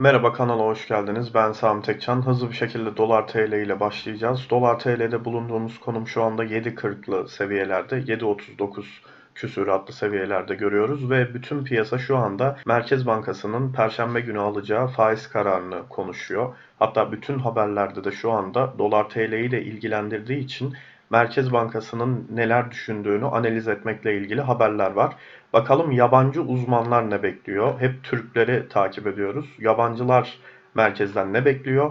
Merhaba kanala hoş geldiniz. Ben Sami Tekcan. Hızlı bir şekilde dolar TL ile başlayacağız. Dolar TL'de bulunduğumuz konum şu anda 7.40'lı seviyelerde, 7.39 küsuratlı seviyelerde görüyoruz ve bütün piyasa şu anda Merkez Bankası'nın perşembe günü alacağı faiz kararını konuşuyor. Hatta bütün haberlerde de şu anda dolar TL'yi de ilgilendirdiği için Merkez Bankası'nın neler düşündüğünü analiz etmekle ilgili haberler var. Bakalım yabancı uzmanlar ne bekliyor? Hep Türkleri takip ediyoruz. Yabancılar merkezden ne bekliyor?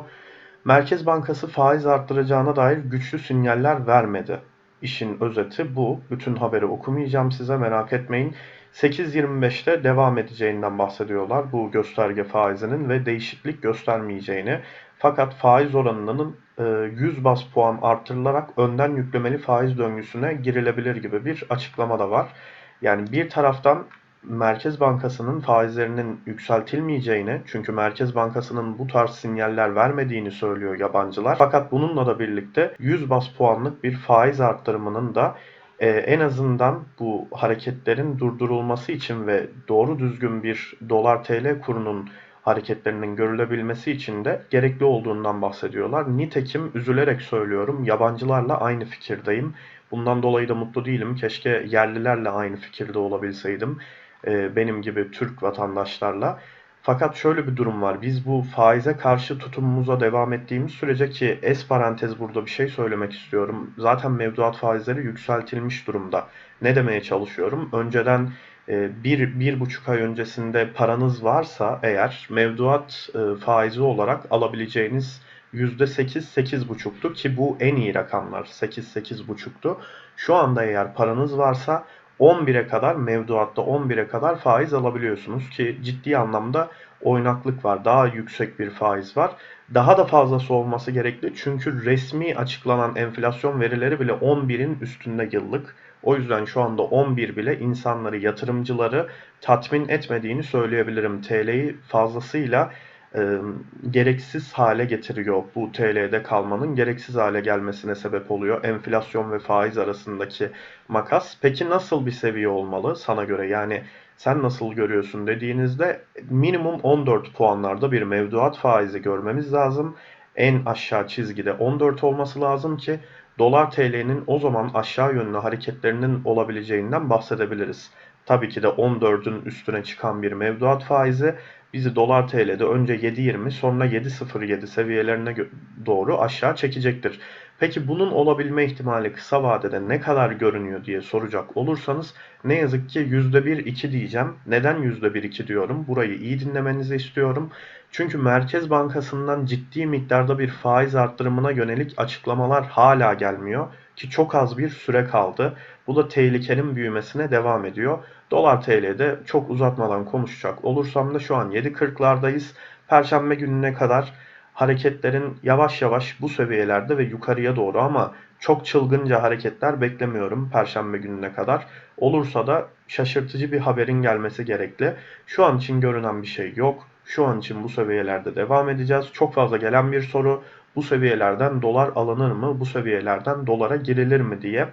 Merkez Bankası faiz arttıracağına dair güçlü sinyaller vermedi. İşin özeti bu. Bütün haberi okumayacağım size merak etmeyin. 8.25'te devam edeceğinden bahsediyorlar bu gösterge faizinin ve değişiklik göstermeyeceğini. Fakat faiz oranının 100 bas puan artırılarak önden yüklemeli faiz döngüsüne girilebilir gibi bir açıklama da var. Yani bir taraftan Merkez Bankası'nın faizlerinin yükseltilmeyeceğini, çünkü Merkez Bankası'nın bu tarz sinyaller vermediğini söylüyor yabancılar. Fakat bununla da birlikte 100 bas puanlık bir faiz arttırımının da e, en azından bu hareketlerin durdurulması için ve doğru düzgün bir dolar TL kurunun hareketlerinin görülebilmesi için de gerekli olduğundan bahsediyorlar. Nitekim üzülerek söylüyorum yabancılarla aynı fikirdeyim. Bundan dolayı da mutlu değilim. Keşke yerlilerle aynı fikirde olabilseydim. Ee, benim gibi Türk vatandaşlarla. Fakat şöyle bir durum var. Biz bu faize karşı tutumumuza devam ettiğimiz sürece ki es parantez burada bir şey söylemek istiyorum. Zaten mevduat faizleri yükseltilmiş durumda. Ne demeye çalışıyorum? Önceden e, bir, bir buçuk ay öncesinde paranız varsa eğer mevduat e, faizi olarak alabileceğiniz %8, 8,5'tu ki bu en iyi rakamlar 8, 8,5'tu. Şu anda eğer paranız varsa 11'e kadar mevduatta 11'e kadar faiz alabiliyorsunuz ki ciddi anlamda oynaklık var. Daha yüksek bir faiz var. Daha da fazlası olması gerekli çünkü resmi açıklanan enflasyon verileri bile 11'in üstünde yıllık. O yüzden şu anda 11 bile insanları, yatırımcıları tatmin etmediğini söyleyebilirim. TL'yi fazlasıyla e, gereksiz hale getiriyor. Bu TL'de kalmanın gereksiz hale gelmesine sebep oluyor. Enflasyon ve faiz arasındaki makas. Peki nasıl bir seviye olmalı sana göre? Yani sen nasıl görüyorsun dediğinizde minimum 14 puanlarda bir mevduat faizi görmemiz lazım. En aşağı çizgide 14 olması lazım ki dolar TL'nin o zaman aşağı yönlü hareketlerinin olabileceğinden bahsedebiliriz. Tabii ki de 14'ün üstüne çıkan bir mevduat faizi bizi dolar TL'de önce 7.20 sonra 7.07 seviyelerine doğru aşağı çekecektir. Peki bunun olabilme ihtimali kısa vadede ne kadar görünüyor diye soracak olursanız ne yazık ki %1-2 diyeceğim. Neden %1-2 diyorum? Burayı iyi dinlemenizi istiyorum. Çünkü Merkez Bankası'ndan ciddi miktarda bir faiz arttırımına yönelik açıklamalar hala gelmiyor ki çok az bir süre kaldı. Bu da tehlikenin büyümesine devam ediyor. Dolar TL'de çok uzatmadan konuşacak olursam da şu an 7.40'lardayız. Perşembe gününe kadar hareketlerin yavaş yavaş bu seviyelerde ve yukarıya doğru ama çok çılgınca hareketler beklemiyorum Perşembe gününe kadar. Olursa da şaşırtıcı bir haberin gelmesi gerekli. Şu an için görünen bir şey yok. Şu an için bu seviyelerde devam edeceğiz. Çok fazla gelen bir soru. Bu seviyelerden dolar alınır mı? Bu seviyelerden dolara girilir mi diye.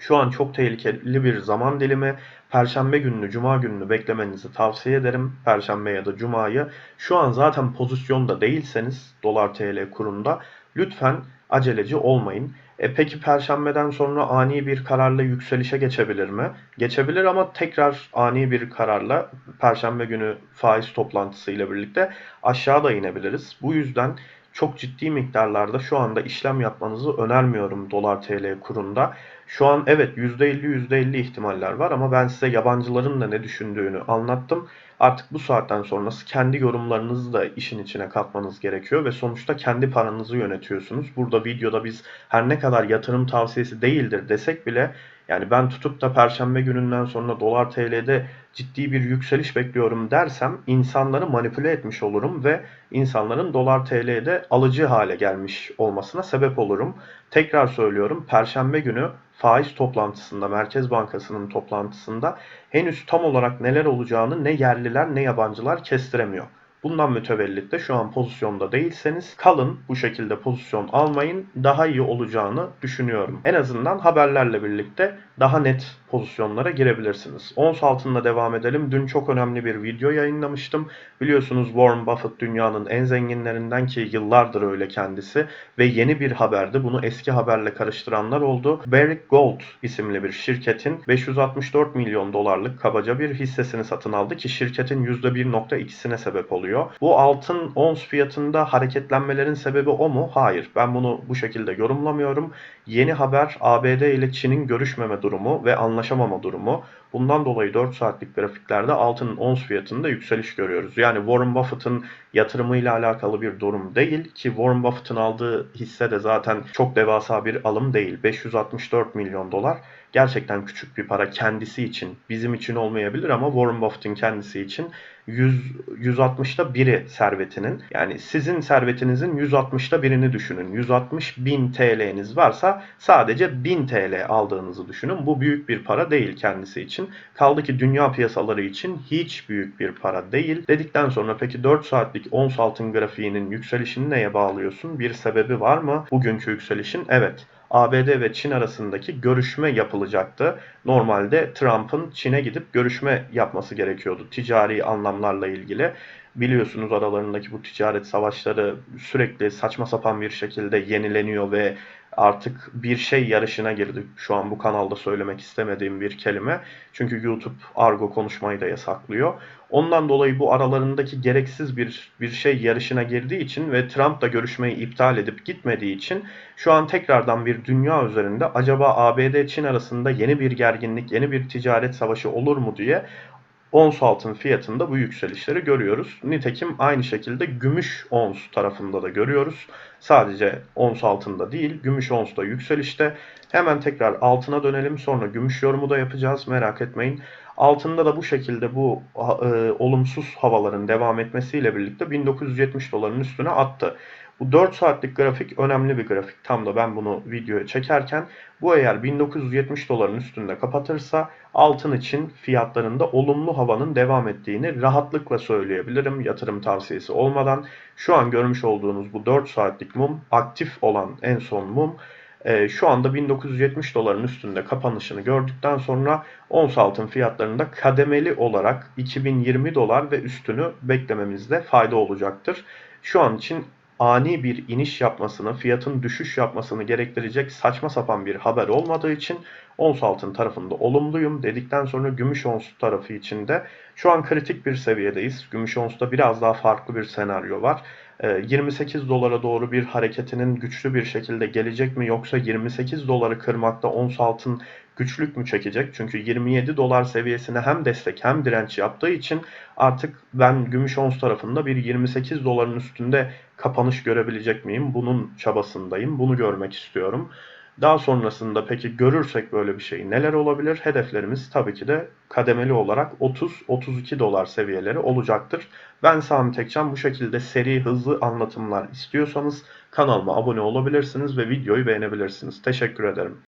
Şu an çok tehlikeli bir zaman dilimi. Perşembe gününü, cuma gününü beklemenizi tavsiye ederim. Perşembe ya da cumayı. Şu an zaten pozisyonda değilseniz dolar TL kurunda lütfen aceleci olmayın. E peki perşembeden sonra ani bir kararla yükselişe geçebilir mi? Geçebilir ama tekrar ani bir kararla perşembe günü faiz toplantısı ile birlikte aşağıda inebiliriz. Bu yüzden çok ciddi miktarlarda şu anda işlem yapmanızı önermiyorum dolar TL kurunda. Şu an evet %50 %50 ihtimaller var ama ben size yabancıların da ne düşündüğünü anlattım. Artık bu saatten sonrası kendi yorumlarınızı da işin içine katmanız gerekiyor ve sonuçta kendi paranızı yönetiyorsunuz. Burada videoda biz her ne kadar yatırım tavsiyesi değildir desek bile yani ben tutup da perşembe gününden sonra dolar TL'de ciddi bir yükseliş bekliyorum dersem insanları manipüle etmiş olurum ve insanların dolar TL'de alıcı hale gelmiş olmasına sebep olurum. Tekrar söylüyorum perşembe günü faiz toplantısında Merkez Bankası'nın toplantısında henüz tam olarak neler olacağını ne yerliler ne yabancılar kestiremiyor. Bundan mütevellit de şu an pozisyonda değilseniz kalın bu şekilde pozisyon almayın daha iyi olacağını düşünüyorum. En azından haberlerle birlikte daha net pozisyonlara girebilirsiniz. Ons altında devam edelim. Dün çok önemli bir video yayınlamıştım. Biliyorsunuz Warren Buffett dünyanın en zenginlerinden ki yıllardır öyle kendisi ve yeni bir haberde bunu eski haberle karıştıranlar oldu. Barrick Gold isimli bir şirketin 564 milyon dolarlık kabaca bir hissesini satın aldı ki şirketin %1.2'sine sebep oluyor. Bu altın ons fiyatında hareketlenmelerin sebebi o mu? Hayır. Ben bunu bu şekilde yorumlamıyorum. Yeni haber ABD ile Çin'in görüşmeme durumu ve anlaşamama durumu. Bundan dolayı 4 saatlik grafiklerde altının ons fiyatında yükseliş görüyoruz. Yani Warren Buffett'ın yatırımıyla alakalı bir durum değil ki Warren Buffett'ın aldığı hisse de zaten çok devasa bir alım değil. 564 milyon dolar gerçekten küçük bir para kendisi için. Bizim için olmayabilir ama Warren Buffett'ın kendisi için 100 160'ta biri servetinin. Yani sizin servetinizin 160'ta birini düşünün. 160 bin TL'niz varsa sadece 1000 TL aldığınızı düşünün. Bu büyük bir para değil kendisi için. Kaldı ki dünya piyasaları için hiç büyük bir para değil. Dedikten sonra peki 4 saatlik ons altın grafiğinin yükselişini neye bağlıyorsun? Bir sebebi var mı bugünkü yükselişin? Evet. ABD ve Çin arasındaki görüşme yapılacaktı. Normalde Trump'ın Çin'e gidip görüşme yapması gerekiyordu ticari anlamlarla ilgili. Biliyorsunuz aralarındaki bu ticaret savaşları sürekli saçma sapan bir şekilde yenileniyor ve artık bir şey yarışına girdi. Şu an bu kanalda söylemek istemediğim bir kelime. Çünkü YouTube argo konuşmayı da yasaklıyor. Ondan dolayı bu aralarındaki gereksiz bir bir şey yarışına girdiği için ve Trump da görüşmeyi iptal edip gitmediği için şu an tekrardan bir dünya üzerinde acaba ABD Çin arasında yeni bir gerginlik, yeni bir ticaret savaşı olur mu diye ons altın fiyatında bu yükselişleri görüyoruz. Nitekim aynı şekilde gümüş ons tarafında da görüyoruz. Sadece ons altında değil, gümüş ons da yükselişte. Hemen tekrar altına dönelim. Sonra gümüş yorumu da yapacağız. Merak etmeyin. Altında da bu şekilde bu e, olumsuz havaların devam etmesiyle birlikte 1970 doların üstüne attı. Bu 4 saatlik grafik önemli bir grafik. Tam da ben bunu videoya çekerken bu eğer 1970 doların üstünde kapatırsa altın için fiyatlarında olumlu havanın devam ettiğini rahatlıkla söyleyebilirim yatırım tavsiyesi olmadan. Şu an görmüş olduğunuz bu 4 saatlik mum aktif olan en son mum e, şu anda 1970 doların üstünde kapanışını gördükten sonra ons altın fiyatlarında kademeli olarak 2020 dolar ve üstünü beklememizde fayda olacaktır. Şu an için ani bir iniş yapmasını, fiyatın düşüş yapmasını gerektirecek saçma sapan bir haber olmadığı için ons altın tarafında olumluyum dedikten sonra gümüş ons tarafı için de şu an kritik bir seviyedeyiz. Gümüş onsta biraz daha farklı bir senaryo var. 28 ee, dolara doğru bir hareketinin güçlü bir şekilde gelecek mi yoksa 28 doları kırmakta ons altın güçlük mü çekecek? Çünkü 27 dolar seviyesine hem destek hem direnç yaptığı için artık ben gümüş ons tarafında bir 28 doların üstünde kapanış görebilecek miyim? Bunun çabasındayım. Bunu görmek istiyorum. Daha sonrasında peki görürsek böyle bir şey neler olabilir? Hedeflerimiz tabii ki de kademeli olarak 30-32 dolar seviyeleri olacaktır. Ben Sami Tekcan bu şekilde seri hızlı anlatımlar istiyorsanız kanalıma abone olabilirsiniz ve videoyu beğenebilirsiniz. Teşekkür ederim.